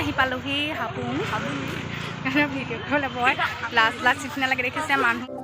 আহি পালোহি হাবুং ভিডিঅ' কৰিবলৈ বৰ লাজ লাজ নিচিনা লাগে দেখিছে মানুহ।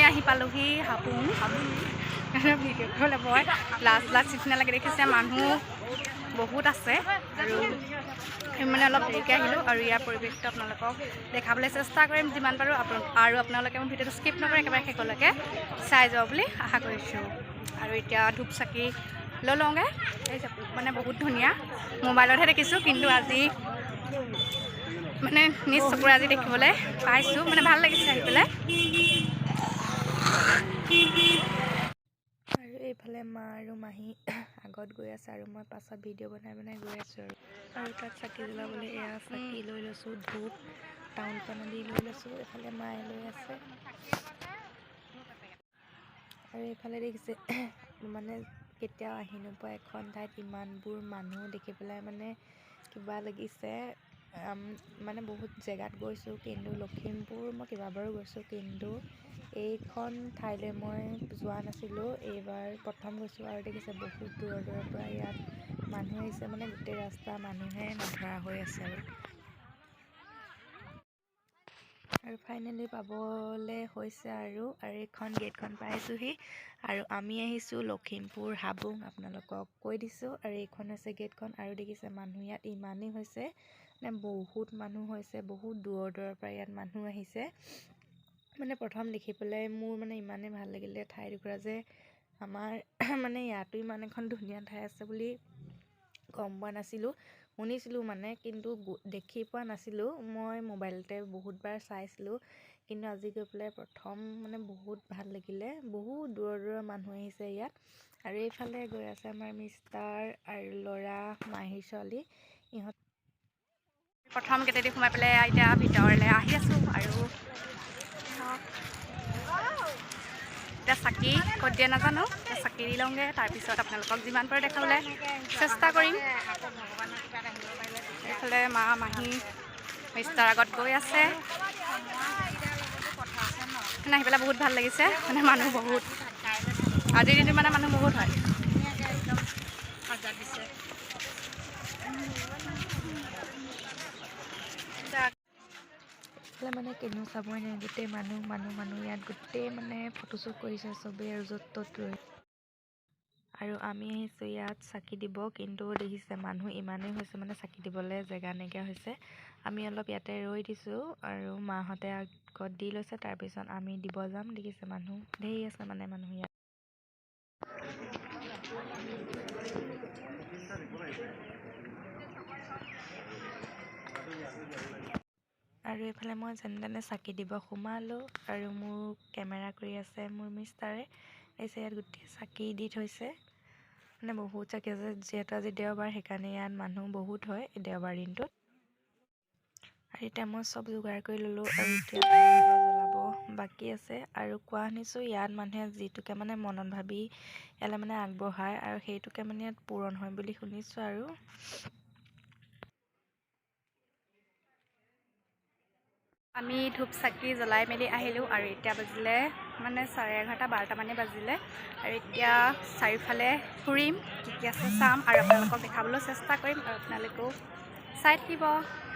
আমি আহি পালোহি হাবুং ভিডিঅ' লাজ লাজ নিচিনা লাগে দেখিছে মানুহ বহুত আছে আৰু মানে অলপ দেৰিকৈ আহিলোঁ আৰু ইয়াৰ পৰিৱেশটো আপোনালোকক দেখাবলৈ চেষ্টা কৰিম যিমান পাৰোঁ। আৰু আপোনালোকে মোৰ ভিডিঅ'টো স্কিপ নকৰি, একেবাৰে শেষলৈকে চাই যাব বুলি আশা কৰিছোঁ। আৰু এতিয়া ধূপ চাকি লৈ লওঁগৈ এই মানে বহুত ধুনীয়া। মোবাইলতহে দেখিছোঁ, কিন্তু আজি মানে নিজ চকুৰে আজি দেখিবলৈ পাইছোঁ। মানে ভালো লাগিছে আহি পেলাই। আৰু এইফালে মা আৰু মাহী আগত গৈ আছে আৰু মই পাছত ভিডিঅ' বনাই বনাই গৈ আছোঁ আৰু। আৰু তাত চাকি জ্বলাবলৈ এয়া চাকি লৈ লৈছোঁ ধূপ টাউন পান আদি লৈ লৈছোঁ এইফালে মায়ে লৈ আছে। আৰু এইফালে দেখিছে মানে কেতিয়াও আহি নোপোৱা এখন ঠাইত ইমানবোৰ মানুহ দেখি পেলাই মানে কিবা লাগিছে। মানে বহুত জেগাত গৈছোঁ কিন্তু লখিমপুৰ মই কেইবাবাৰো গৈছোঁ কিন্তু এইখন ঠাইলৈ মই যোৱা নাছিলোঁ এইবাৰ প্ৰথম গৈছোঁ আৰু দেখিছে বহুত দূৰৰ দূৰৰ পৰা ইয়াত মানুহ আহিছে মানে গোটেই ৰাস্তা মানুহে নধৰা হৈ আছে আৰু। আৰু ফাইনেলি পাবলৈ হৈছে আৰু আৰু এইখন গেটখন পাইছোঁহি। আৰু আমি আহিছোঁ লখিমপুৰ হাবুং আপোনালোকক কৈ দিছোঁ। আৰু এইখন হৈছে গেটখন আৰু দেখিছে মানুহ ইয়াত ইমানেই হৈছে মানে বহুত মানুহ হৈছে বহুত দূৰৰ দূৰৰ পৰা ইয়াত মানুহ আহিছে। মানে প্ৰথম দেখি পেলাই মোৰ মানে ইমানেই ভাল লাগিলে ঠাইটুকুৰা যে আমাৰ মানে ইয়াতো ইমান এখন ধুনীয়া ঠাই আছে বুলি গম পোৱা নাছিলোঁ শুনিছিলোঁ মানে কিন্তু দেখি পোৱা নাছিলোঁ। মই মোবাইলতে বহুতবাৰ চাইছিলোঁ কিন্তু আজি গৈ পেলাই প্ৰথম মানে বহুত ভাল লাগিলে। বহুত দূৰৰ দূৰৰ মানুহ আহিছে ইয়াত। আৰু এইফালে গৈ আছে আমাৰ মিষ্টাৰ আৰু ল'ৰা মাহীৰ ছোৱালী। ইহঁত প্ৰথম গেটেদি সোমাই পেলাই এতিয়া ভিতৰলৈ আহি আছোঁ আৰু। এতিয়া চাকি, ক'ত দিয়ে নাজানো। চাকি দি লওঁগৈ তাৰপিছত আপোনালোকক যিমান পাৰোঁ দেখাবলৈ চেষ্টা কৰিম। এইফালে মা, মাহী মিষ্টাৰ আগত গৈ আছে। মানে আহি পেলাই বহুত ভালো লাগিছে। মানে মানুহ বহুত। আজিৰ দিনটোত মানে মানুহ বহুত হয়। এইফালে মানে কেনেও চাবই নাই গোটেই মানুহ মানুহ মানুহ ইয়াত গোটেই মানে ফটোশ্বুট কৰিছে চবেই আৰু য'ত ত'ত ৰৈ। আৰু আমি আহিছোঁ ইয়াত চাকি দিব কিন্তু দেখিছে মানুহ ইমানেই হৈছে মানে চাকি দিবলৈ জেগা নাইকিয়া হৈছে। আমি অলপ ইয়াতে ৰৈ দিছোঁ আৰু মাহঁতে আগত দি লৈছে তাৰপিছত আমি দিব যাম দেখিছে মানুহ ধেৰ আছে মানে মানুহ ইয়াত। আৰু এইফালে মই যেনে তেনে চাকি দিব সোমালোঁ আৰু মোৰ কেমেৰা কৰি আছে মোৰ মিষ্টাৰে। তাৰপিছত ইয়াত গোটেই চাকি দি থৈছে। মানে বহুত চাকি আছে যিহেতু আজি দেওবাৰ সেইকাৰণে ইয়াত মানুহ বহুত হয় এই দেওবাৰ দিনটোত। আৰু এতিয়া মই চব যোগাৰ কৰি ল'লোঁ আৰু এতিয়া জ্বলাব বাকী আছে। আৰু কোৱা শুনিছোঁ ইয়াত মানুহে যিটোকে মানে মনত ভাবি ইয়ালৈ মানে আগবঢ়ায় আৰু সেইটোকে মানে ইয়াত পূৰণ হয় বুলি শুনিছোঁ আৰু। আমি ধূপ চাকি জ্বলাই মেলি আহিলোঁ আৰু এতিয়া বাজিলে মানে চাৰে এঘাৰটা বাৰটামানেই বাজিলে। আৰু এতিয়া চাৰিওফালে ফুৰিম, কি কি আছে চাম আৰু আপোনালোকক দেখাবলৈ চেষ্টা কৰিম আৰু আপোনালোকেও চাই থাকিব।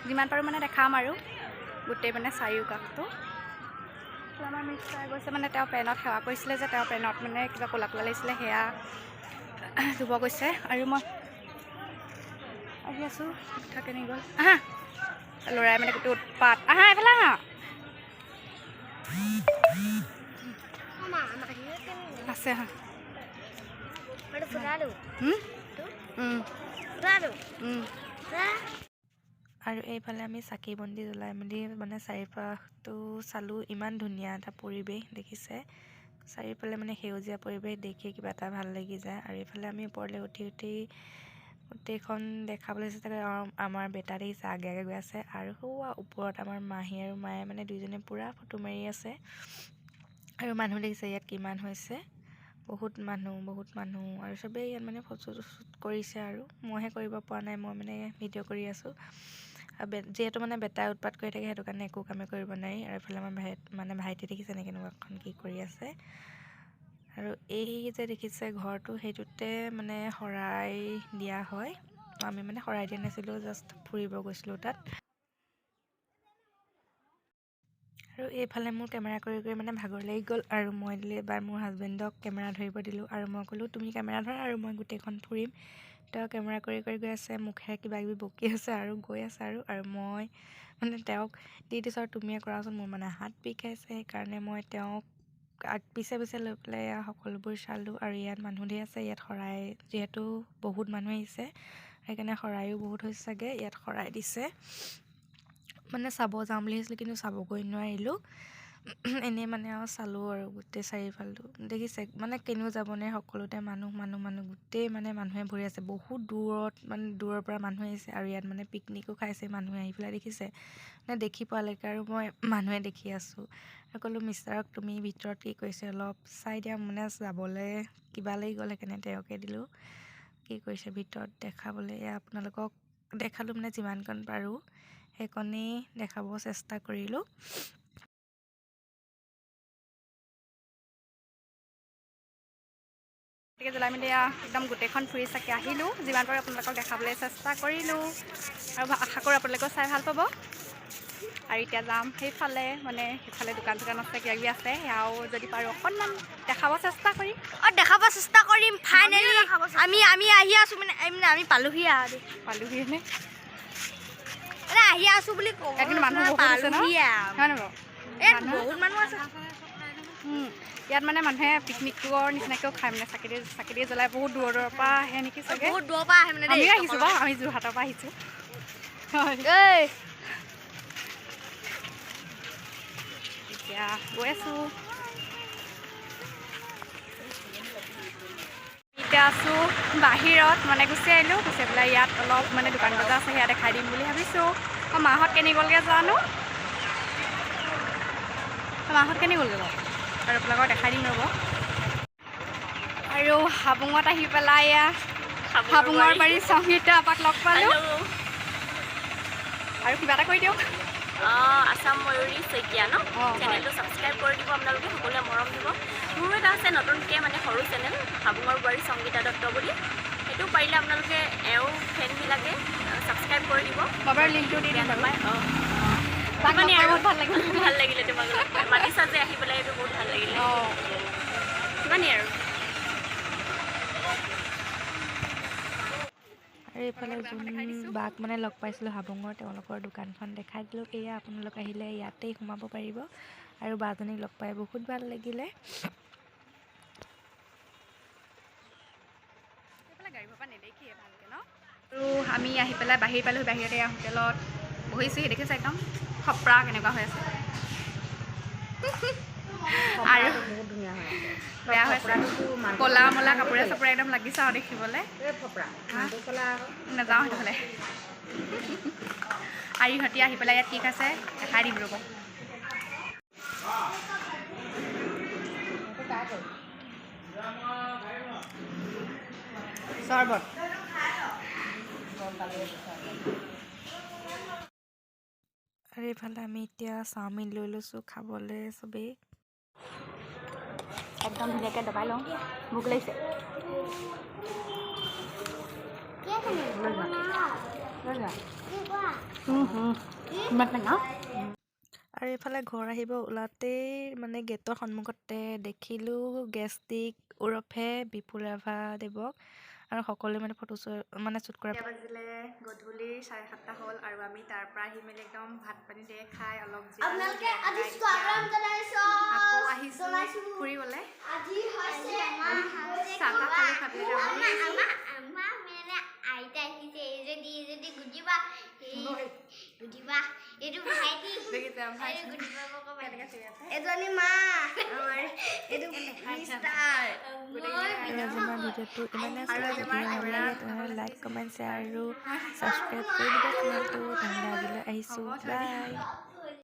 যিমান পাৰোঁ মানে দেখাম আৰু গোটেই মানে চাৰিওকাষটো। আমাৰ মিষ্টাৰ গৈছে মানে তেওঁ পেনত সেৱা কৰিছিলে যে তেওঁৰ পেনত মানে কিবা ক'লা ক'লা লাগিছিলে, সেয়া ধুব গৈছে। আৰু মই আহি আছোঁ থাকে নি গ'ল। আহা! ল'ৰাই মানে গোটেই উৎপাত আহা এইফালে আহা আছে। আৰু এইফালে আমি চাকি বন্তি জ্বলাই মেলি মানে চাৰিওপাশটো চালোঁ ইমান ধুনীয়া এটা পৰিৱেশ দেখিছে চাৰিওফালে মানে সেউজীয়া পৰিৱেশ দেখি কিবা এটা ভাল লাগি যায় আৰু এইফালে আমি ওপৰলৈ উঠি উঠি গোটেইখন দেখাবলৈ চেষ্টা আৰু আমাৰ বেটা দেখিছে আগে আগে গৈ আছে আৰু সৌৱা ওপৰত আমাৰ মাহী আৰু মায়ে মানে দুইজনে পূৰা ফটো মাৰি আছে। আৰু মানুহ দেখিছে ইয়াত কিমান হৈছে। বহুত মানুহ বহুত মানুহ আৰু চবেই ইয়াত মানে ফটো শ্বুট কৰিছে আৰু। মইহে কৰিব পৰা নাই মই মানে ভিডিঅ' কৰি আছোঁ। যিহেতু মানে বেটাই উৎপাত কৰি থাকে সেইটো কাৰণে একো কামেই কৰিব নোৱাৰি। আৰু এইফালে আমাৰ ভাই মানে ভাইটি দেখিছে নে কেনেকুৱাখন কি কৰি আছে। আৰু এই যে দেখিছে ঘৰটো সেইটোতে মানে শৰাই দিয়া হয়। আমি মানে শৰাই দিয়া নাছিলোঁ জাষ্ট ফুৰিব গৈছিলোঁ তাত। আৰু এইফালে মোৰ কেমেৰা কৰি কৰি মানে ভাগৰ লাগি গ'ল আৰু মই দিলে এবাৰ মোৰ হাজবেণ্ডক কেমেৰা ধৰিব দিলোঁ আৰু মই ক'লোঁ তুমি কেমেৰা ধৰা আৰু মই গোটেইখন ফুৰিম। তেওঁ কেমেৰা কৰি কৰি গৈ আছে মুখেৰে কিবা কিবি বকি আছে আৰু গৈ আছে আৰু আৰু মই মানে তেওঁক দি দিছোঁ আৰু তুমিয়ে কৰাচোন মোৰ মানে হাত বিষাইছে সেইকাৰণে মই তেওঁক আগ পিছে পিছে লৈ পেলাই সকলোবোৰ চালোঁ আৰু ইয়াত মানুহ ধেৰ আছে ইয়াত শৰাই যিহেতু বহুত মানুহ আহিছে সেইকাৰণে শৰাইও বহুত হৈছে চাগে ইয়াত শৰাই দিছে। মানে চাব যাম বুলি ভাবিছিলোঁ কিন্তু চাবগৈ নোৱাৰিলোঁ। এনেই মানে আৰু চালোঁ আৰু গোটেই চাৰিওফালটো। দেখিছে মানে কেনিও যাব নোৱাৰি সকলোতে মানুহ মানুহ মানুহ গোটেই মানে মানুহে ভৰি আছে। বহুত দূৰত মানে দূৰৰ পৰা মানুহ আহিছে আৰু ইয়াত মানে পিকনিকো খাইছে মানুহে আহি পেলাই দেখিছে। মানে দেখি পোৱালৈকে আৰু মই মানুহে দেখি আছোঁ। আৰু ক'লোঁ মিষ্টাৰক তুমি ভিতৰত কি কৰিছে অলপ চাই দিয়া মানে যাবলৈ কিবা লাগি গ'ল সেইকাৰণে তেওঁকে দিলোঁ। কি কৰিছে ভিতৰত দেখাবলৈ এয়া আপোনালোকক দেখালোঁ মানে যিমানকণ পাৰোঁ। সেইকণেই দেখাব চেষ্টা কৰিলোঁ। গতিকে জ্বলাই মেলি একদম গোটেইখন ফুৰি চাকি আহিলোঁ। যিমান পাৰোঁ আপোনালোকক দেখাবলৈ চেষ্টা কৰিলোঁ। আৰু আশা কৰোঁ আপোনালোকেও চাই ভাল পাব। আৰু এতিয়া যাম সেইফালে মানে সেইফালে দোকান চোকান আছে কিবা কিবি আছে। সেয়াও যদি পাৰোঁ অকণমান দেখাব চেষ্টা কৰিম। অ দেখাব চেষ্টা কৰিম। ফাইনেলি আমি আমি আহি আছো মানে মানে আমি পালোহি আৰু পালোহি নে? মানে আহি আছো বুলি ক'ব কিন্তু মানুহ বহুত আৰু। মানুহ- বহুত মানুহ আছে। ইয়াত মানে মানুহে পিকনিকৰ নিচিনাকৈও খায় মানে চাকি দি চাকি দি জ্বলাই বহুত দূৰৰ দূৰৰ পৰা আহে নেকি চাগে? বহুত দূৰৰ পৰা আহে মানে আমিও আহিছোঁ বাৰু আমি যোৰহাটৰ পৰা আহিছোঁ এতিয়া গৈ আছোঁ। এতিয়া আছোঁ বাহিৰত মানে গুচি আহিলোঁ গুচি পেলাই ইয়াত অলপ মানে দোকান বজাৰ আছে সেয়া দেখাই দিম বুলি ভাবিছোঁ। মাহঁত কেনি গ'লগৈ জানো? মাহঁত কেনি গ'লগৈ বাৰু? আৰু আপোনালোকক দেখাই দিম ৰ'ব। আৰু হাবুঙত আহি পেলাই হাবুঙৰ বাৰী। সংগীতা আপাক লগ পালোঁ। আৰু কিবা এটা কৰি দিয়ক। অঁ আছাম ময়ূৰী শইকীয়া ন। চেনেলটো ছাবস্ক্ৰাইব কৰি দিব আপোনালোকে সকলোৱে মৰম দিব। মোৰো এটা আছে নতুনকৈ মানে সৰু চেনেল হাবুঙৰ বোৱাৰী সংগীতা দত্ত বুলি। সেইটো পাৰিলে আপোনালোকে এওঁ ফেনবিলাকে ছাবস্ক্ৰাইব কৰি দিব। মই বাৰু লিংকটো দি দিম বেয়া বাৰু। নাপায় অঁ। আৰু বহুত ভাল লাগিল ভাল লাগিলে তোমাক মাতিছা যে আহি পেলাই এইটো বহুত ভাল লাগিলে। অঁ। ইমানেই আৰু। আৰু এইফালে যোন বাক মানে লগ পাইছিলোঁ হাবুঙৰ তেওঁলোকৰ দোকানখন দেখাই দিলোঁ। এয়া আপোনালোক আহিলে ইয়াতেই সোমাব পাৰিব। আৰু বাজনীক লগ পাই বহুত ভাল লাগিলে। আৰু আমি আহি পেলাই বাহিৰ পালোঁ বাহিৰতে হোটেলত বহিছোঁহি দেখিছে একদম? খপৰা কেনেকুৱা হৈ আছে। আৰু বেয়া হৈছে ক'লা মলা কাপোৰে চাপোৰে একদম লাগিছে আৰু দেখিবলৈ। হা? নাযাওঁ সেইফালে শাৰী সৈতে আহি পেলাই ইয়াত কেক আছে দেখাই দিম ৰ'ব। চৰ্বত। এইফালে আমি এতিয়া চাওমিন লৈ লৈছোঁ খাবলৈ চবেই। একদম ধুনীয়াকৈ দবাই লওঁ। ভোক লাগিছে। আৰু এইফালে ঘৰ আহিব ওলাওঁতেই মানে গেটৰ সন্মুখতে দেখিলোঁ গেষ্টিক ওৰফে বিপুল ৰাভা দেৱক। আৰু সকলোৱে মানে ফটো মানে শ্বুট কৰা বাজিলে গধূলি চাৰে সাতটা হ'ল আৰু আমি তাৰ পৰা আহি মেলি একদম ভাত পানী দিয়ে খাই অলপ আকৌ আহিছোঁ। ফুৰিবলৈ? চাহ তাহ খালোঁ, আইতা আহিছে এইজনী এইজনী গুজিবা এই গুজিবা এইটো ভাইটি এজনী মা আমাৰ এইটো মিষ্টাৰ মই আৰু আজি আমাৰ ভিডিঅ'টো ইমানেই আৰু আছিলে আজি যদি আমাৰ ভাল লাগে তেনেহ'লে লাইক কমেণ্ট শ্বেয়াৰ আৰু ছাবস্ক্ৰাইব কৰি দিব চেনেলটো তেনেহ'লে আজিলৈ আহিছোঁ বাই